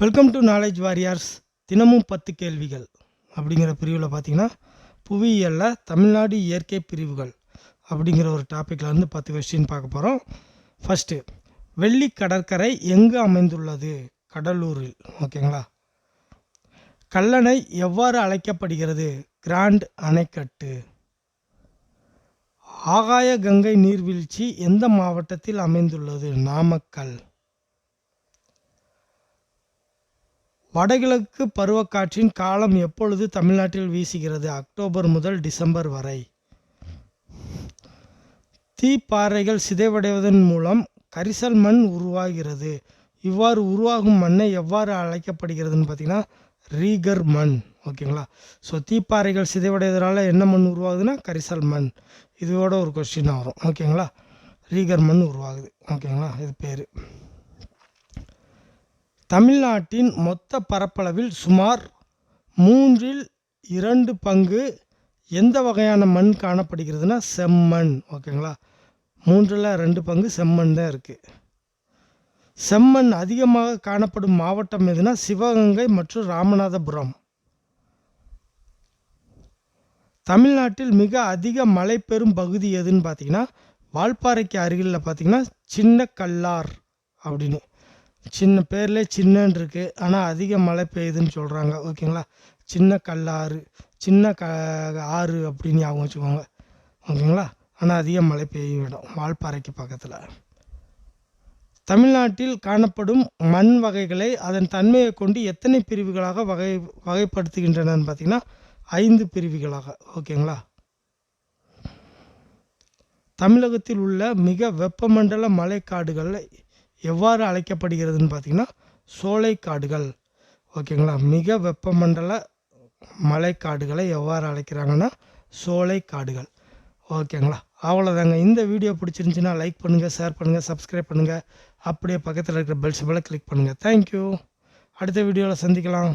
Welcome to knowledge வாரியார்ஸ் தினமும் பத்து கேள்விகள். அப்படிங்கிற பிரிவில் பார்த்தீங்கன்னா புவியியலில் தமிழ்நாடு இயற்கை பிரிவுகள் அப்படிங்கிற ஒரு டாப்பிக்கில் வந்து பத்து கொஸ்டின் பார்க்க போகிறோம் ஃபஸ்ட்டு வெள்ளி கடற்கரை எங்கு அமைந்துள்ளது? கடலூரில். ஓகேங்களா கல்லணை எவ்வாறு அழைக்கப்படுகிறது? கிராண்ட் அணைக்கட்டு. ஆகாய கங்கை நீர்வீழ்ச்சி எந்த மாவட்டத்தில் அமைந்துள்ளது? நாமக்கல். வடகிழக்கு பருவக்காற்றின் காலம் எப்பொழுது தமிழ்நாட்டில் வீசுகிறது? அக்டோபர் முதல் டிசம்பர் வரை. தீப்பாறைகள் சிதைவடைவதன் மூலம் கரிசல் மண் உருவாகிறது. இவ்வாறு உருவாகும் மண்ணை எவ்வாறு அழைக்கப்படுகிறதுன்னு பார்த்தீங்கன்னா ரீகர் மண். ஓகேங்களா? ஸோ தீப்பாறைகள் சிதைவடைவதனால என்ன மண் உருவாகுதுன்னா கரிசல் மண். இதோட ஒரு கொஸ்டின் வரும். ஓகேங்களா? ரீகர் மண் உருவாகுது. ஓகேங்களா? இது பேர். தமிழ்நாட்டின் மொத்த பரப்பளவில் சுமார் மூன்றில் இரண்டு பங்கு எந்த வகையான மண் காணப்படுகிறதுனா செம்மண் ஓகேங்களா? மூன்றில் ரெண்டு பங்கு செம்மண் தான் இருக்குது செம்மண் அதிகமாக காணப்படும் மாவட்டம் எதுனா சிவகங்கை மற்றும் ராமநாதபுரம். தமிழ்நாட்டில் மிக அதிக மழை பெறும் பகுதி எதுன்னு பார்த்தீங்கன்னா வால்பாறைக்கு அருகில் பார்த்தீங்கன்னா சின்ன கல்லார் அப்படின்னு. சின்ன பேர்லேயே சின்னன்னு இருக்குது ஆனால் அதிக மழை பெய்யுதுன்னு சொல்கிறாங்க ஓகேங்களா? சின்ன கல்லாறு சின்ன க ஆறு அப்படின்னு ஞாபகம் வச்சுக்கோங்க. ஓகேங்களா? ஆனால் அதிக மழை பெய்யும் இடம். வால்பாறைக்கு பக்கத்தில். தமிழ்நாட்டில் காணப்படும் மண் வகைகளை அதன் தன்மையை கொண்டு எத்தனை பிரிவுகளாக வகை வகைப்படுத்துகின்றனன்னு பார்த்தீங்கன்னா ஐந்து பிரிவுகளாக. ஓகேங்களா? தமிழகத்தில் உள்ள மிக வெப்பமண்டல மலைக்காடுகள் எவ்வாறு அழைக்கப்படுகிறதுன்னு பார்த்தீங்கன்னா சோலைக்காடுகள். ஓகேங்களா? மிக வெப்பமண்டல மலைக்காடுகளை எவ்வாறு அழைக்கிறாங்கன்னா சோலைக்காடுகள். ஓகேங்களா? அவ்வளோதாங்க இந்த வீடியோ பிடிச்சிருந்துச்சின்னா லைக் பண்ணுங்கள் ஷேர் பண்ணுங்கள் சப்ஸ்கிரைப் பண்ணுங்கள் அப்படியே பக்கத்தில் இருக்கிற பெல் சிம்பிளை கிளிக் பண்ணுங்கள் தேங்க்யூ அடுத்த வீடியோவில் சந்திக்கலாம்.